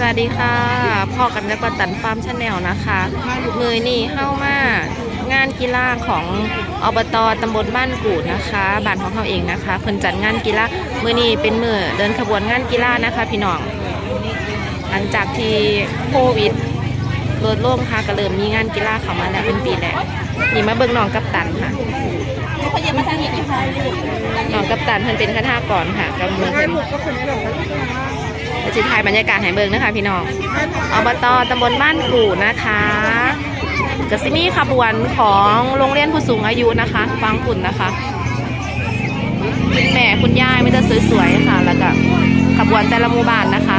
สวัสดีค่ะพ่อกันและประตันฟาร์มชาแนลนะคะมือนี่เข้ามางานกีฬาของอบตตำบลบ้านกูดนะคะบ้านของเขาเองนะคะ เพิ่นจัดงานกีฬามือนี่เป็นมือเดินขบวนงานกีฬานะคะ พี่น้อง หลังจากที่โควิดลดลงค่ะก็เริ่มมีงานกีฬาเข้ามาแล้วเป็นปีแรกนี่มาเบิ่งน้องกัปตันค่ะเขายังมาทางนี้อีกค่ะน้องกัปตันเพิ่นเป็นคณะกรค่ะกับมือเพิ่น จะถ่ายบรรยากาศให้เบิ่งนะคะพี่น้องอบตตำบลบ้านกู่นะคะกสิมีขบวนของโรงเรียนผู้สูงอายุนะคะ ฟังคุณนะคะคุณแม่คุณยายไม่ได้สวยๆค่ะ แล้วก็ขบวนแต่ละหมู่บ้านนะคะ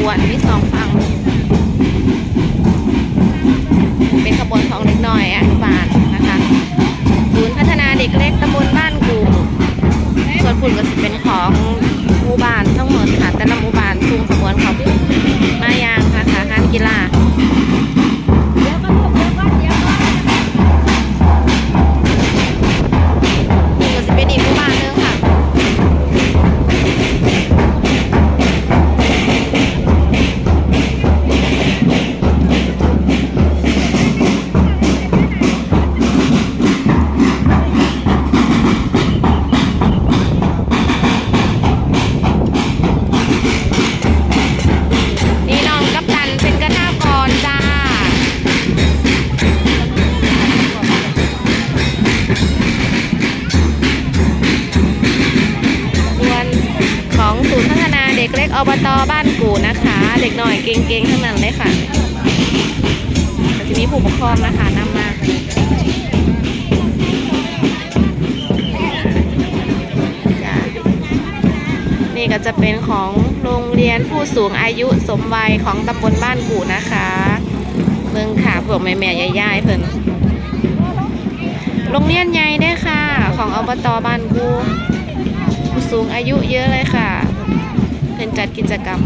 บวนมีสองฝั่ง เป็นขบวนของเด็กน้อยอนุบาลนะคะศูนย์พัฒนาเด็กเล็กตำบลบ้านกูส่วนฝุ่นก็จะเป็นของหมู่บ้านทั้งหมดค่ะแต่ละหมู่บ้านซูงขบวนเขามายาง เก่งๆทั้งนั้นเลยค่ะก็จะมีผู้ปกครองนะคะนำมาจ้ะนี่ก็จะเป็นของโรงเรียนผู้สูงอายุสมวัยของตำบลบ้านกูนะคะ เมืองขาพวกแม่ๆยายๆเพิ่นโรงเรียนใหญ่เด้ค่ะ ของอบตบ้านกูผู้สูงอายุเยอะเลยค่ะเป็นจัดกิจกรรม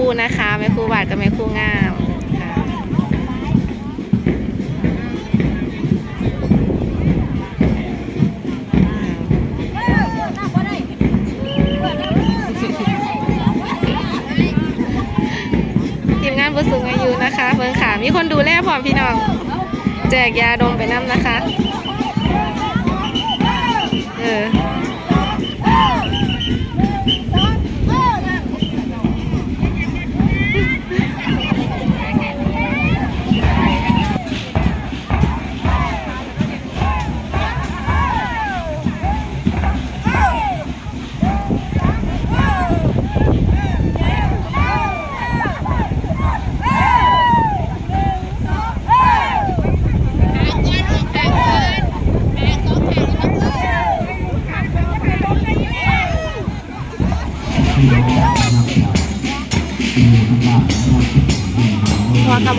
คู่นะคะแม่คู่บาดกับแม่คู่งามทีมงานผู้สูงอายุนะคะ เพิ่งค่ะมีคนดูแลพร้อมพี่น้อง แจกยาดมไปน้ำนะคะ เออ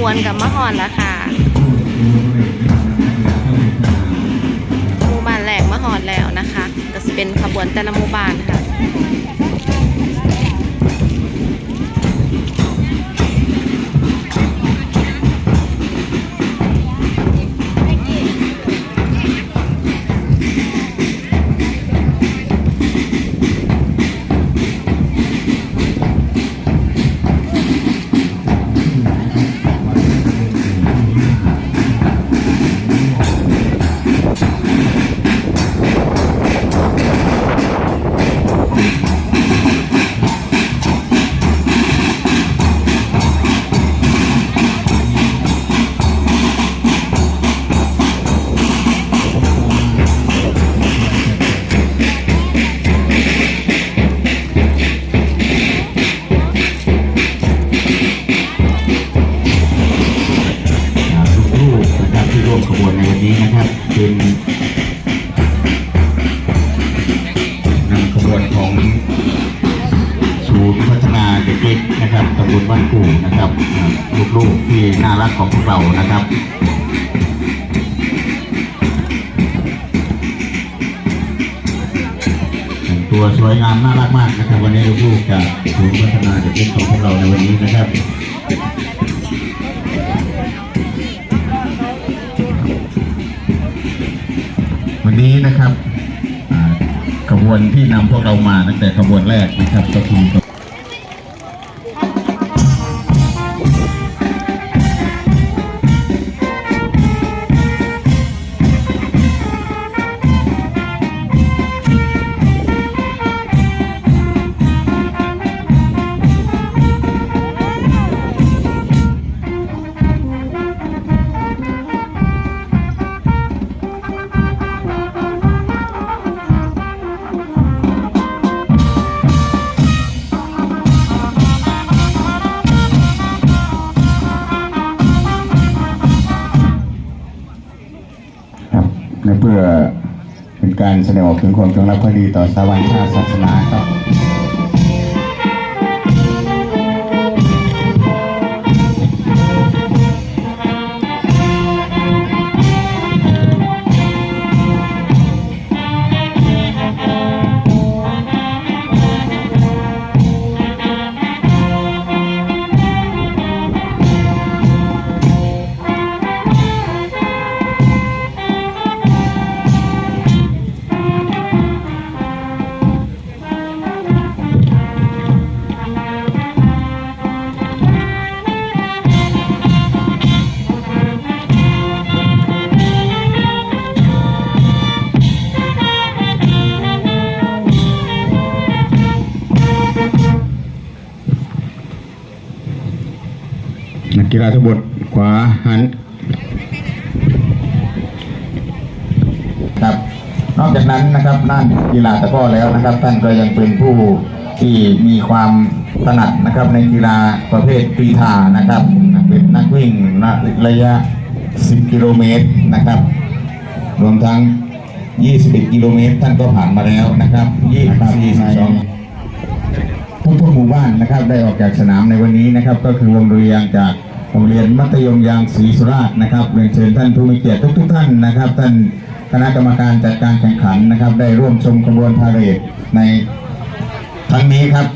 บวนกับมะฮอนแล้วค่ะหมู่บ้านแหลกมะฮอนแล้วนะคะก็จะเป็นขบวนแต่ละหมู่บ้านค่ะ นะครับตำบลบ้านกู่นะครับลูกๆที่น่ารักของพวกเรานะครับตัวสวยงามน่ารักมากนะครับ วันนี้ลูกๆจากศูนย์พัฒนาเด็กเล็กของพวกเราในวันนี้นะครับวันนี้นะครับขบวนที่นำพวกเรามาตั้งแต่ขบวนแรกนะครับ ก็คือข การแสดงออกถึงความจงรักภักดีต่อสถาบันชาติศาสนาครับ กีฬาทั้งหมดขวาหัน ครับ นอกจากนั้นนะครับด้านกีฬาตะกร้อแล้วนะครับ ท่านก็ยังเป็นผู้ที่มีความถนัดนะครับในกีฬาประเภทกรีฑานะครับเป็นนักวิ่งระยะ 10 กิโลเมตรนะครับ รวมทั้ง 21 กิโลเมตร ท่านก็ผ่านมาแล้วนะครับ24 22ทุกๆหมู่บ้านนะครับได้ออกจากสนามในวันนี้นะครับ ก็คือวงดุริยงจาก โรงเรียนมัธยมยางศรีสุราษฎร์นะครับเรียนเชิญท่านผู้มีเกียรติทุกๆท่านนะครับ ท่านคณะกรรมการจัดการแข่งขันนะครับ ได้ร่วมชมขบวนพาเหรดในครั้งนี้ครับ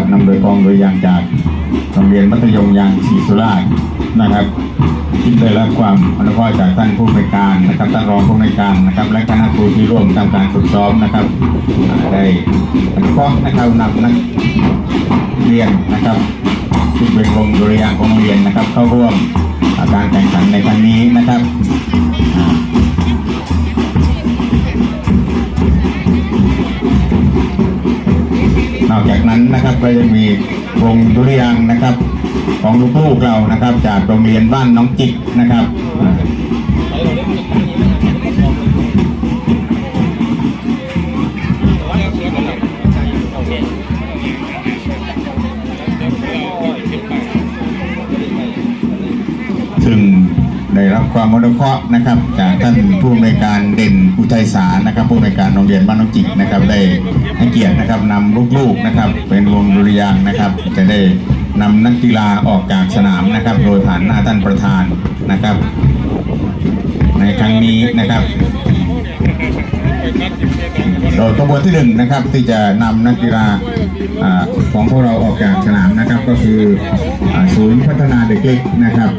นะครับนำโดยกองโดยยางจากโรงเรียนมัธยมยางศรีสุราษฎร์นะครับที่ได้รับความอนุเคราะห์จากท่านผู้ในการนะครับท่านรองผู้ในการนะครับ และคณะครูที่ร่วมทำการฝึกซ้อมนะครับได้อนุเคราะห์นะครับนำนักเรียนนะครับที่เป็นวงดุริยางของโรงเรียนนะครับ เข้าร่วมการแข่งขันในครั้งนี้นะครับ นอกจากนั้นนะครับก็ยังมีวงดุริยางนะครับ ของลูกๆเรานะครับ จากโรงเรียนบ้านน้องจิกนะครับ ความอนุเคราะห์นะครับ จากท่านผู้อำนวยการเด่นอุทัยสารนะครับ ผู้อำนวยการโรงเรียนบ้านน้องจิกนะครับ ได้ให้เกียรตินะครับนำลูกๆนะครับ เป็นวงดุริยางนะครับ จะได้นำนักกีฬาออกจากสนามนะครับ โดยผ่านหน้าท่านประธานนะครับ ในครั้งนี้นะครับโดยขบวนที่หนึ่งนะครับที่จะนำนักกีฬาของพวกเราออกจากสนามนะครับ ก็คือศูนย์พัฒนาเด็กเล็กนะครับ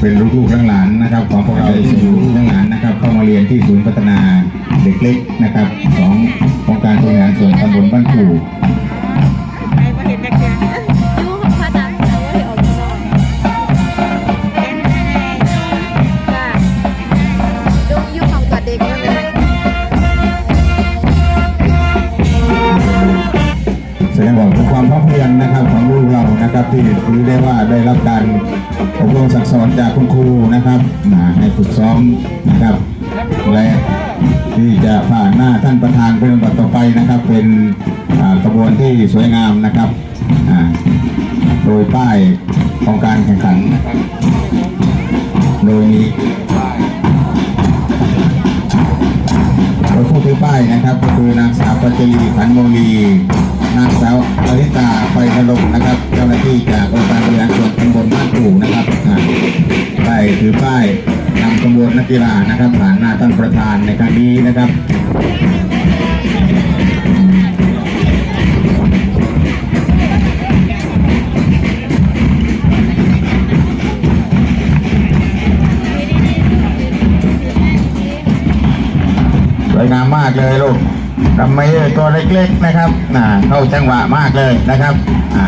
เป็นลูกๆหลานๆนะครับ ของพวกเราซึ่งลูกๆหลานๆนะครับ เข้ามาเรียนที่ศูนย์พัฒนาเด็กเล็กนะครับ ขององค์การบริหารส่วนตำบลบ้านกู่ยูขอ นะครับที่ถือได้ว่าได้รับการอบรมสั่งสอนจากคุณครูนะครับนะให้ฝึกซ้อมนะครับและที่จะผ่านหน้าท่านประธานเป็นลำดับต่อไปนะครับ เป็นกระบวนที่สวยงามนะครับโดยป้ายของการแข่งขัน โดยมีโดยผู้ถือป้ายนะครับ ก็คือนางสาวปัจจรีขันโมลี นางสาวอริตาไฟพลมนะครับ เจ้าหน้าที่จากองค์การบริหารส่วนตำบลบ้านปู่นะครับได้ถือป้ายนำขบวนนักกีฬานะครับผ่านหน้าท่านประธานในครั้งนี้นะครับสวยงามมากเลยลูก ทำไมเออตัวเล็กๆนะครับน่ะเข้าจังหวะมากเลยนะครับอ่า